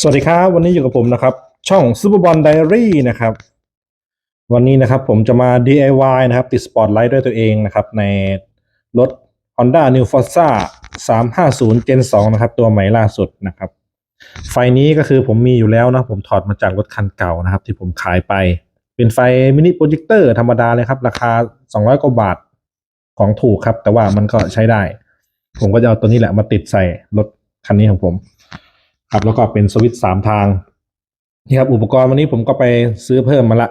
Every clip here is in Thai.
สวัสดีครับ วันนี้อยู่กับผมนะครับ ช่อง Superball Diary นะครับ วันนี้นะครับผมจะมา DIY นะครับ ติดสปอตไลท์ด้วยตัวเองนะครับ ในรถ Honda New Forza 350 Gen 2 นะครับ ตัวใหม่ล่าสุดนะครับ ไฟนี้ก็คือผมมีอยู่แล้วนะ ผมถอดมาจากรถคันเก่านะครับ ที่ผมขายไป เป็นไฟมินิโปรเจคเตอร์ธรรมดาเลยครับ ราคา 200 กว่าบาทของถูกครับ แต่ว่ามันก็ใช้ได้ ผมก็จะเอาตัวนี้แหละมาติดใส่รถคันนี้ของผม ครับแล้วก็เป็นสวิตช์สามทางนี่ครับอุปกรณ์วันนี้ผมก็ไปซื้อเพิ่มมาละ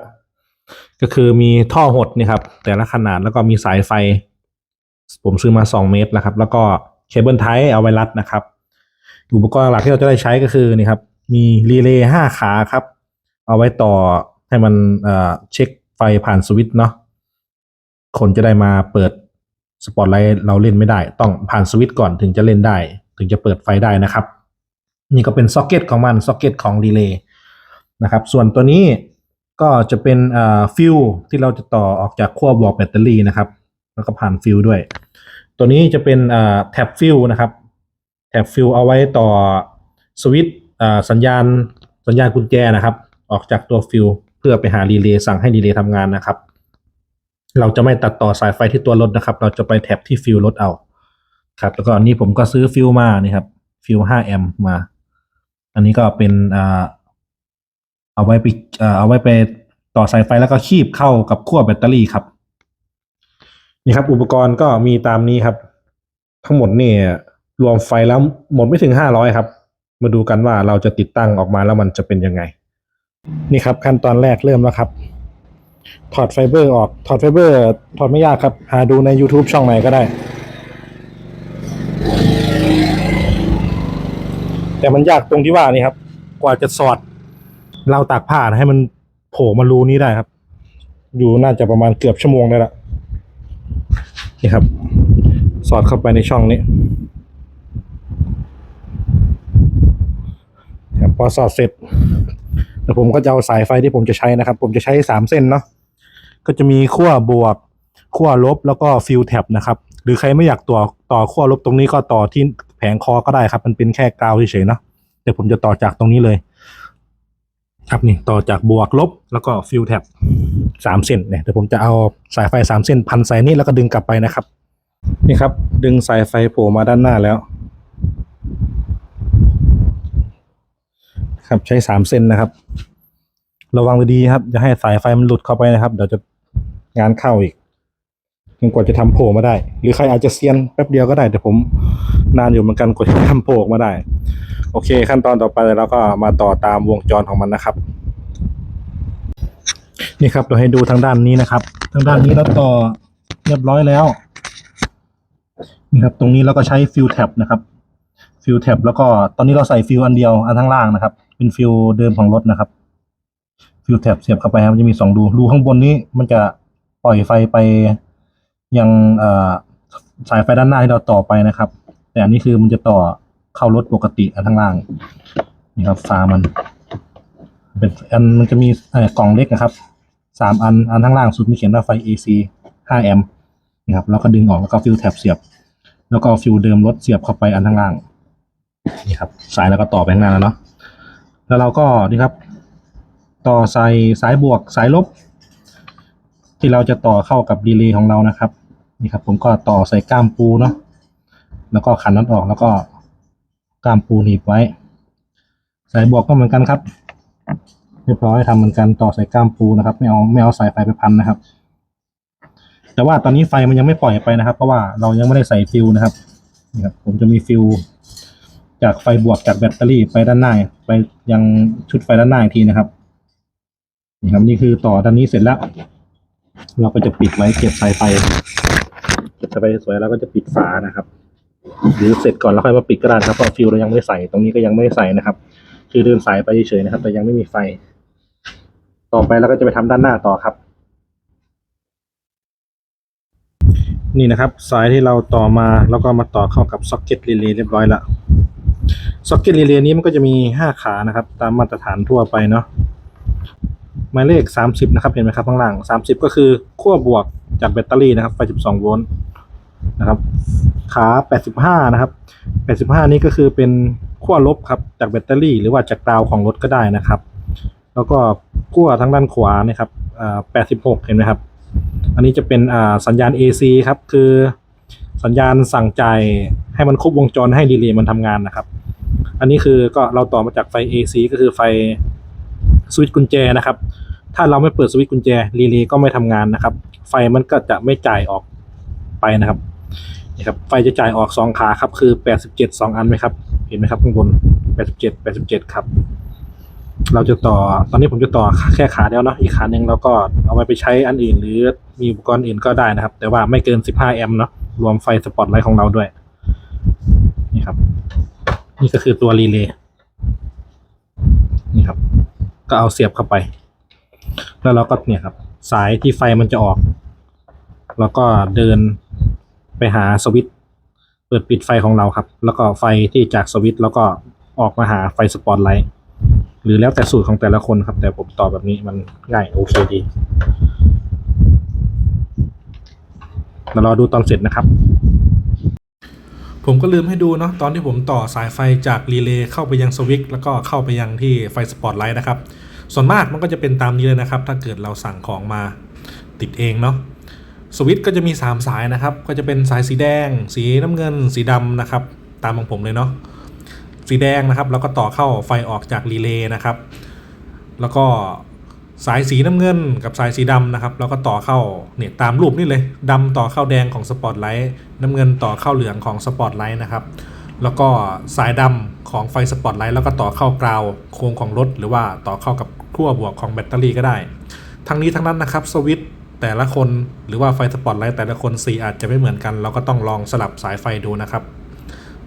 ก็คือมีท่อหดนี่ครับ แต่ละขนาดแล้วก็มีสายไฟ ผมซื้อมา 2 เมตรนะครับ แล้วก็เคเบิลไทป์เอาไว้รัดนะครับ อุปกรณ์หลักที่เราจะได้ใช้ก็คือนี่ครับ มีรีเลย์ห้าขาครับ เอาไว้ต่อให้มันเอ่อเช็คไฟผ่านสวิตช์เนาะคนจะได้มาเปิดสปอตไลท์เราเล่นไม่ได้ ต้องผ่านสวิตช์ก่อนถึงจะเล่นได้ ถึงจะเปิดไฟได้นะครับ นี่ก็เป็นซ็อกเก็ตของมันซ็อกเก็ตของรีเลย์นะครับ ส่วนตัวนี้ก็จะเป็นฟิวที่เราจะต่อออกจากขั้วบวกแบตเตอรี่นะครับ แล้วก็ผ่านฟิวด้วย ตัวนี้จะเป็นแท็บฟิวนะครับแท็บฟิวเอาไว้ต่อสวิตช์สัญญาณสัญญาณกุญแจนะครับ ออกจากตัวฟิวเพื่อไปหารีเลย์สั่งให้รีเลย์ทำงานนะครับ เราจะไม่ตัดต่อสายไฟที่ตัวรถนะครับ เราจะไปแท็บที่ฟิวรถเอาครับ แล้วก็อันนี้ผมก็ซื้อฟิวมานี่ครับฟิว5แอมป์มา อันนี้ก็เป็นอ่าเอาไว้ไปเอาไว้ไปต่อสายไฟแล้วก็คีบเข้ากับขั้วแบตเตอรี่ครับ นี่ครับ อุปกรณ์ก็มีตามนี้ครับ ทั้งหมดเนี่ยรวมไฟแล้วหมดไม่ถึงห้าร้อยครับ มาดูกันว่าเราจะติดตั้งออกมาแล้วมันจะเป็นยังไง นี่ครับ ขั้นตอนแรกเริ่มแล้วครับ ถอดไฟเบอร์ออกถอดไฟเบอร์ ถอดไม่ยากครับ หาดูใน YouTube ช่องไหนก็ได้ แต่มันยากตรงที่ว่านี่ครับ กว่าจะสอดเราวตากผ้านะให้มันโผล่มารูนี้ได้ครับ อยู่น่าจะประมาณเกือบชั่วโมงได้ละนี่ครับ สอดเข้าไปในช่องนี้พอสอดเสร็จแล้วผมก็จะเอาสายไฟที่ผมจะใช้นะครับ ผมจะใช้สามเส้นเนาะก็จะมีขั้วบวกขั้วลบแล้วก็ฟิวแท็บนะครับ หรือใครไม่อยากต่อต่อขั้วลบตรงนี้ก็ต่อที่ แผงคอก็ได้ครับ มันเป็นแค่กาวเฉยๆเนะแต่ผมจะต่อจากตรงนี้เลย ครับนี่ต่อจากบวกลบแล้วก็ฟิวแท็บสามเส้นเนี่ยเดี๋ยวผมจะเอาสายไฟสามเส้น พันสายนี้แล้วก็ดึงกลับไปนะครับ นี่ครับ ดึงสายไฟโผล่มาด้านหน้าแล้ว ครับใช้สามเส้นนะครับ ระวังดีๆครับอย่าให้สายไฟมันหลุดเข้าไปนะครับ เดี๋ยวจะงานเข้าอีก จนกว่าจะทำโผล่มาได้ หรือใครอาจจะเซียนแป๊บเดียวก็ได้ แต่ผมนานอยู่เหมือนกันกว่าจะทำโผล่มาได้ โอเค ขั้นตอนต่อไปเราก็มาต่อตามวงจรของมันนะครับ นี่ครับเราให้ดูทางด้านนี้นะครับ ทางด้านนี้เราต่อเรียบร้อยแล้วนี่ครับตรงนี้เราก็ใช้ฟิวแท็บนะครับฟิวแท็บแล้วก็ตอนนี้เราใส่ฟิวอันเดียวอันข้างล่างนะครับ เป็นฟิวเดิมของรถนะครับฟิวแท็บเสียบเข้าไปครับมันจะมีสองรูรูข้างบนนี้มันจะปล่อยไฟไป ยังสายไฟด้านหน้าที่เราต่อไปนะครับ แต่อันนี้คือมันจะต่อเข้ารถปกติอันข้างล่างนี่ครับฝามัน เป็นอันมันจะมีเอ่อกล่องเล็กนะครับสามอันอันข้างล่างสุดมีเขียนว่าไฟ AC 5แอมป์นะครับแล้วก็ดึงออกแล้วก็ฟิวแท็บเสียบ แล้วก็ฟิวเดิมรถเสียบเข้าไปอันข้างล่างนี่ครับสายแล้วก็ต่อไปข้างหน้าแล้วเนาะแล้วเราก็นี่ครับ ต่อสายสายบวกสายลบ ที่เราจะต่อเข้ากับดีเลย์ของเรานะครับ นี่ครับ ผมก็ต่อใส่ก้ามปูเนาะแล้วก็ขันน็อตออกแล้วก็ก้ามปูหนีบไว้ สายบวกก็เหมือนกันครับเรียบร้อยทำเหมือนกันต่อใส่ก้ามปูนะครับ ไม่เอาไม่เอาสายไฟไปพันนะครับ แต่ว่าตอนนี้ไฟมันยังไม่ปล่อยไปนะครับ เพราะว่าเรายังไม่ได้ใส่ฟิวนะครับนี่ครับ ผมจะมีฟิวจากไฟบวกจากแบตเตอรี่ไปด้านหน้าไปยังชุดไฟด้านหน้าอีกทีนะครับนี่ครับนี่คือต่อด้านนี้เสร็จแล้ว เราก็จะปิดไว้เก็บสายไฟเก็บสายไฟสวยแล้วก็จะปิดฝานะครับ หรือเสร็จก่อนแล้วค่อยมาปิดก็ได้นครับเพราะฟิวเรายังไม่ใส่ตรงนี้ก็ยังไม่ใส่นะครับ คือเดินสายไปเฉยๆนะครับ แต่ยังไม่มีไฟ ต่อไปเราก็จะไปทำด้านหน้าต่อครับ นี่นะครับ สายที่เราต่อมาแล้วก็มาต่อเข้ากับซ็อกเก็ตรีเลย์เรียบร้อยล้วซ็อกเก็ตรีเลย์นี้มันก็จะมีห้าขานะครับ ตามมาตรฐานทั่วไปเนาะ มายเลข 30 นะครับ เห็นไหมครับข้างล่าง 30 ก็คือขั้วบวกจากแบตเตอรี่นะครับไฟ12 โวลต์นะครับขา 85 นะครับ 85 นี้ก็คือเป็นขั้วลบครับจากแบตเตอรี่ หรือว่าจากดาวของรถก็ได้นะครับ แล้วก็ขั้วทางด้านขวานี่ครับอ่า86 เห็นไหมครับ อันนี้จะเป็นอ่าสัญญาณ AC ครับคือสัญญาณสั่งใจให้มันครบวงจรให้รีเลย์มันทำงานนะครับ อันนี้คือก็เราต่อมาจากไฟ AC ก็คือไฟสวิตช์กุญแจนะครับ ถ้าเราไม่เปิดสวิตช์กุญแจรีเลย์ก็ไม่ทำงานนะครับ ไฟมันก็จะไม่จ่ายออกไปนะครับนี่ครับไฟจะจ่ายออกสองขาครับคือ87สองอันไหมครับ เห็นไหมครับข้างบน87 87ครับ เราจะต่อตอนนี้ผมจะต่อแค่ขาเดียวเนาะอีกขาหนึ่งเราก็เอาไว้ไปใช้อันอื่น หรือมีอุปกรณ์อื่นก็ได้นะครับ แต่ว่าไม่เกิน15แอมป์เนาะรวมไฟสปอตไลท์ของเราด้วยนี่ครับ นี่ก็คือตัวรีเลย์นี่ครับ ก็เอาเสียบเข้าไป แล้วเราก็เนี่ยครับ สายที่ไฟมันจะออก แล้วก็เดินไปหาสวิตช์เปิดปิดไฟของเราครับ แล้วก็ไฟที่จากสวิตช์แล้วก็ออกมาหาไฟสปอตไลท์หรือแล้วแต่สูตรของแต่ละคนครับ แต่ผมตอบแบบนี้มันง่ายโอเคดีเดี๋ยวรอดูตอนเสร็จนะครับ ผมก็ลืมให้ดูเนาะตอนที่ผมต่อสายไฟจากรีเลย์เข้าไปยังสวิตช์แล้วก็เข้าไปยังที่ไฟสปอตไลท์นะครับ ส่วนมากมันก็จะเป็นตามนี้เลยนะครับ ถ้าเกิดเราสั่งของมาติดเองเนาะสวิตช์ก็จะมี 3 สายนะครับ ก็จะเป็นสายสีแดง สีน้ำเงิน สีดำนะครับ ตามของผมเลยเนาะสีแดงนะครับ แล้วก็ต่อเข้าไฟออกจากรีเลย์นะครับ แล้วก็สายสีน้ำเงิน กับสายสีดำนะครับ แล้วก็ต่อเข้าเนี่ยตามรูปนี่เลยดำต่อเข้าแดงของสปอตไลท์น้ำเงินต่อเข้าเหลืองของสปอตไลท์นะครับ แล้วก็สายดำของไฟสปอตไลท์แล้วก็ต่อเข้ากราวโครงของรถ หรือว่าต่อเข้ากับ ขั้วบวกของแบตเตอรี่ก็ได้ ทั้งนี้ทั้งนั้นนะครับสวิตช์แต่ละคนหรือว่าไฟสปอตไลท์แต่ละคนสีอาจจะไม่เหมือนกัน เราก็ต้องลองสลับสายไฟดูนะครับ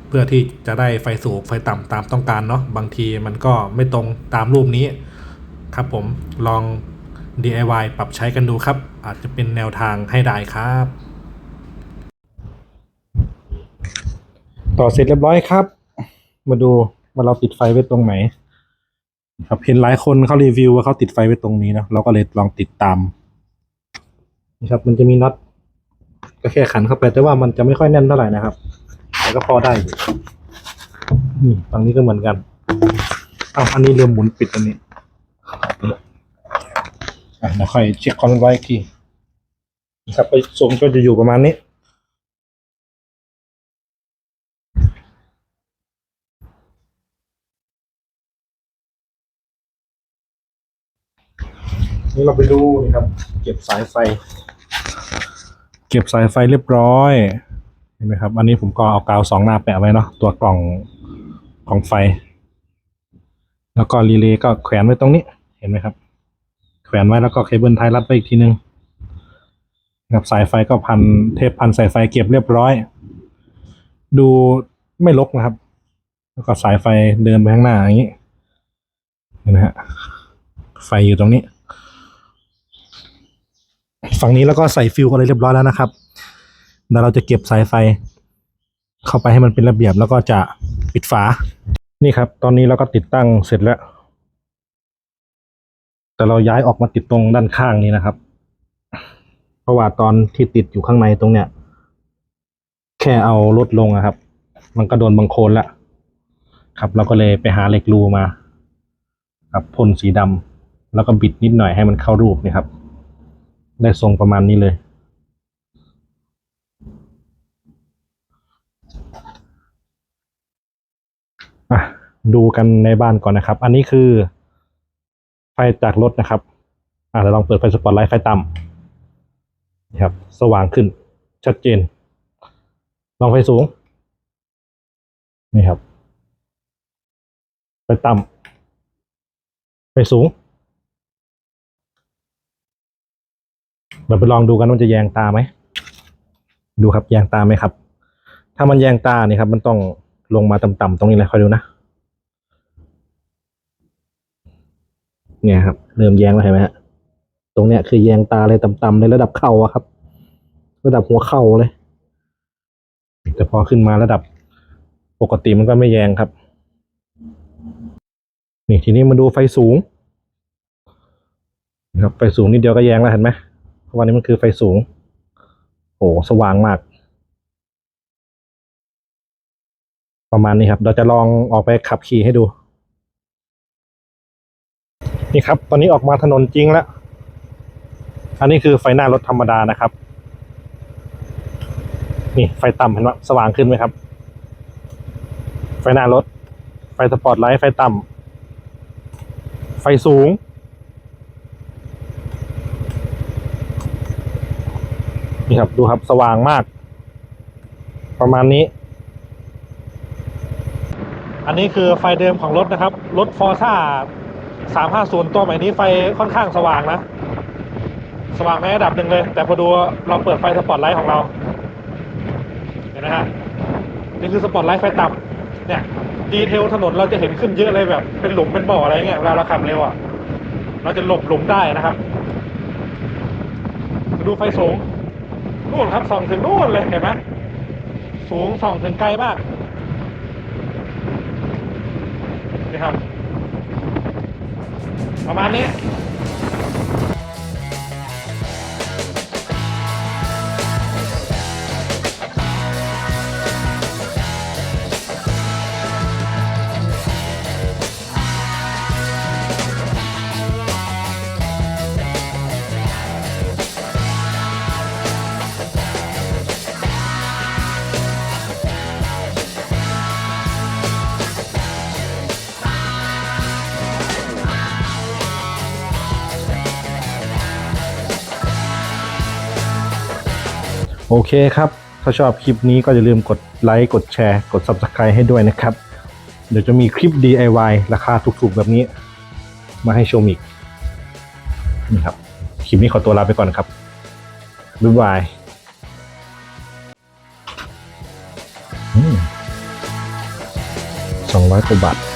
เพื่อที่จะได้ไฟสูงไฟต่ำตามต้องการเนาะบางทีมันก็ไม่ตรงตามรูปนี้ครับผมลอง DIY ปรับใช้กันดูครับ อาจจะเป็นแนวทางให้ได้ครับ ต่อเสร็จเรียบร้อยครับ มาดูว่าเราติดไฟไว้ตรงไหน ครับเห็นหลายคนเขารีวิวว่าเขาติดไฟไว้ตรงนี้นะเราก็เลยลองติดตามนี่ครับ มันจะมีน็อตก็แค่ขันเข้าไปแต่ว่ามันจะไม่ค่อยแน่นเท่าไหร่นะครับ แต่ก็พอได้อยู่นี่ฝั่งนี้ก็เหมือนกันอ้าวอันนี้เริ่มหมุนปิดอันนี้อะเดี๋ยวค่อยเช็คคอนไว้อีกทีนะครับไปทรงก็จะอยู่ประมาณนี้ นี่เราไปดูนี่ครับ เก็บสายไฟ เก็บสายไฟเรียบร้อย เห็นไหมครับ อันนี้ผมก็เอากาวสองหน้าแปะไว้เนาะตัวกล่องของไฟ แล้วก็รีเลย์ก็แขวนไว้ตรงนี้ เห็นไหมครับ แขวนไว้แล้วก็เคเบิลไทยรัดไปอีกทีนึงนะครับสายไฟก็พันเทปพันสายไฟเก็บเรียบร้อย ดูไม่ลกนะครับ แล้วก็สายไฟเดินไปข้างหน้าอย่างนี้เห็นไหมฮะไฟอยู่ตรงนี้ ฝั่งนี้แล้วก็ใส่ฟิวอะไรเรียบร้อยแล้วนะครับเดี๋ยวเราจะเก็บสายไฟ เข้าไปให้มันเป็นระเบียบแล้วก็จะปิดฝา นี่ครับ ตอนนี้เราก็ติดตั้งเสร็จแล้ว แต่เราย้ายออกมาติดตรงด้านข้างนี้นะครับ เพราะว่าตอนที่ติดอยู่ข้างในตรงเนี้ย แค่เอารถลงอะครับ มันก็โดนบังโคลนละครับ เราก็เลยไปหาเหล็กรูมา ครับพ่นสีดำแล้วก็บิดนิดหน่อยให้มันเข้ารูปนี่ครับ ได้ทรงประมาณนี้เลยอะดูกันในบ้านก่อนนะครับ อันนี้คือ ไฟจากรถนะครับอ่าเราลองเปิดไฟสปอตไลท์ไฟต่ำนี่ครับ สว่างขึ้น ชัดเจน ลองไฟสูง นี่ครับ ไฟต่ำไฟสูง เราไปลองดูกันว่ามันจะแยงตาไหม ดูครับแยงตาไหมครับ ถ้ามันแยงตาเนี่ยครับ มันต้องลงมาต่ำๆตรงนี้เลยคอยดูนะ เนี่ยครับ เริ่มแยงแล้วเห็นไหมฮะ ตรงเนี้ยคือแยงตาเลยต่ำๆในระดับเข่าอะครับ ระดับหัวเข่าเลย แต่พอขึ้นมาระดับปกติมันก็ไม่แยงครับ นี่ทีนี้มาดูไฟสูงนะครับไฟสูงนิดเดียวก็แยงแล้วเห็นไหม เพราะวันนี้มันคือไฟสูง โอ้สว่างมาก ประมาณนี้ครับ เราจะลองออกไปขับขี่ให้ดู นี่ครับ ตอนนี้ออกมาถนนจริงแล้ว อันนี้คือไฟหน้ารถธรรมดานะครับ นี่ไฟต่ำเห็นไหมสว่างขึ้นไหมครับ ไฟหน้ารถ ไฟสปอร์ตไลท์ ไฟต่ำไฟสูง นี่ครับดูครับสว่างมาก ประมาณนี้ อันนี้คือไฟเดิมของรถนะครับ รถฟอร์ซ่า350ตัวใหม่นี้ไฟค่อนข้างสว่างนะ สว่างในระดับหนึ่งเลย แต่พอดูเราเปิดไฟสปอตไลท์ของเรา เห็นไหมฮะ นี่คือสปอตไลท์ไฟต่ำเนี่ย ดีเทลถนนเราจะเห็นขึ้นเยอะเลยแบบ เป็นหลุมเป็นบ่ออะไรเงี้ยเวลาเราขับเร็วอะ เราจะหลบหลุมได้นะครับ ดูไฟสูง นู่นครับส่องถึงนู่นเลยเห็นไหมสูงส่องถึงไกลมากนี่ครับประมาณนี้ โอเคครับ ถ้าชอบคลิปนี้ก็อย่าลืมกดไลค์กดแชร์ กด Subscribe ให้ด้วยนะครับ เดี๋ยวจะมีคลิป DIY ราคาถูกๆแบบนี้ มาให้ชมอีกนี่ครับ คลิปนี้ขอตัวลาไปก่อนครับ บ๊ายบายสองร้อยกว่าบาท